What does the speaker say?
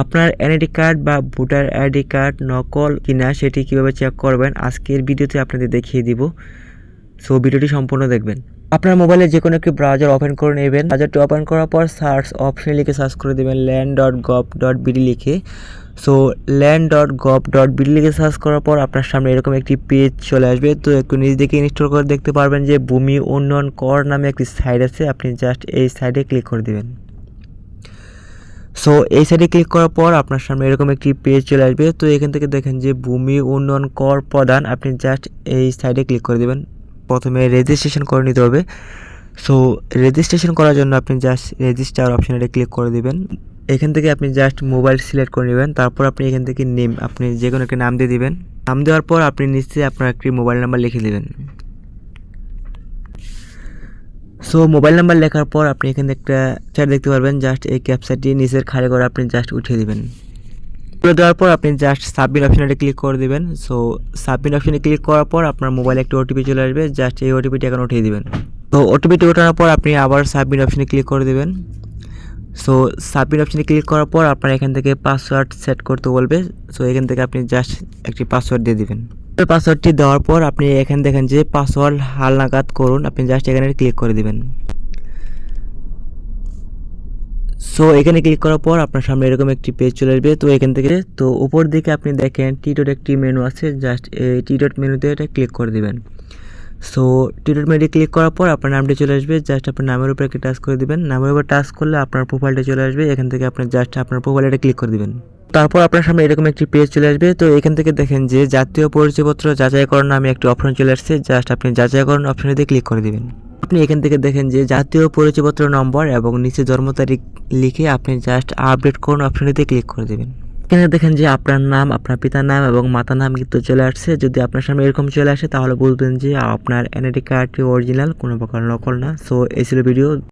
আপনার NID card বা voter ID card নকল কিনা সেটি কীভাবে চেক করবেন, আজকের ভিডিওতে আপনাদের দেখিয়ে দিব। সো ভিডিওটি সম্পূর্ণ দেখবেন। আপনার মোবাইলে যে কোনো একটি ব্রাউজার ওপেন করে নেবেন। ব্রাউজারটি ওপেন করার পর সার্চ অপশনে লিখে সার্চ করে দেবেন land dot gov dot BD লিখে। So land dot gov dot BD লিখে সার্চ করার পর আপনার সামনে এরকম একটি পেজ চলে আসবে। তো একটু নিজ দিকে ইনস্টল করে দেখতে পারবেন যে, ভূমি উন্নয়ন কর নামে একটি সাইট আছে। আপনি জাস্ট এই সাইডে ক্লিক করে দেবেন। সো এই সাইডে ক্লিক করার পর আপনার সামনে এরকম একটি পেজ চলে আসবে। তো এখান থেকে দেখেন যে ভূমি উন্নয়ন কর প্রদান, আপনি জাস্ট এই সাইডে ক্লিক করে দেবেন। প্রথমে রেজিস্ট্রেশন করে নিতে হবে। সো রেজিস্ট্রেশন করার জন্য আপনি জাস্ট রেজিস্টার অপশানে ক্লিক করে দিবেন। এখান থেকে আপনি জাস্ট মোবাইল সিলেক্ট করে নেবেন। তারপর আপনি এখান থেকে নেম আপনি যে কোনো একটা নাম দিয়ে দিবেন। নাম দেওয়ার পর আপনি নিচে আপনার একটি মোবাইল নাম্বার লিখে দেবেন। সো মোবাইল নাম্বার লেখার পর আপনি এখানে একটা চ্যাট দেখতে পারবেন। জাস্ট এই ক্যাপচারটি নিচের খালি করে আপনি জাস্ট উঠিয়ে দেবেন। তুলে দেওয়ার পর আপনি জাস্ট সাবমিট অপশানে ক্লিক করে দেবেন। সো সাবমিট অপশানে ক্লিক করার পর আপনার মোবাইলে একটা ওটিপি চলে আসবে। জাস্ট এই ওটিপিটি এখন উঠিয়ে দেবেন। তো ওটিপিটি ওঠানোর পর আপনি আবার সাবমিট অপশানে ক্লিক করে দেবেন। সো সাবমিট অপশানে ক্লিক করার পর আপনার এখান থেকে পাসওয়ার্ড সেট করতে বলবে। সো এখান থেকে আপনি জাস্ট একটি পাসওয়ার্ড দিয়ে দিবেন। পাসওয়ার্ডটি দেওয়ার পর আপনি এখানে দেখেন যে পাসওয়ার্ড হালনাগাদ করুন। আপনি জাস্ট এখানে ক্লিক করে দিবেন। সো এখানে ক্লিক করার পর আপনার সামনে এরকম একটি পেজ চলে আসবে। তো এখান থেকে, তো উপর দিকে আপনি দেখেন টি ডট একটি মেনু আছে। জাস্ট এই টি ডট মেনুতে এটা ক্লিক করে দিবেন। সো টি ডট মেনুতে ক্লিক করার পর আপনার নামটি চলে আসবে। জাস্ট আপনার নামের উপরে একটা টাচ করে দিবেন। নামের উপর টাচ করলে আপনার প্রোফাইলটা চলে আসবে। এখান থেকে আপনি জাস্ট আপনার প্রোফাইলটা ক্লিক করে দিবেন। তারপর আপনার সামনে এরকম একটি পেজ চলে আসবে। তো এখান থেকে দেখেন যে জাতীয় পরিচয়পত্র যাচাইকরণ নামে একটি অপশন চলে আসছে। জাস্ট আপনি যাচাইকরণ অপশনে দিয়ে ক্লিক করে দিবেন। আপনি এখান থেকে দেখেন যে জাতীয় পরিচয়পত্র নম্বর এবং নিচে জন্ম তারিখ লিখে আপনি জাস্ট আপডেট করুন অপশনে দিয়ে ক্লিক করে দেবেন। এখানে দেখেন যে আপনার নাম, আপনার পিতার নাম এবং মাতার নাম কিন্তু চলে আসছে। যদি আপনার সামনে এরকম চলে আসে তাহলে বলবেন যে আপনার এনআইডি কার্ডটি অরিজিনাল কোনো প্রকার নকল না। সো এই ছিল ভিডিও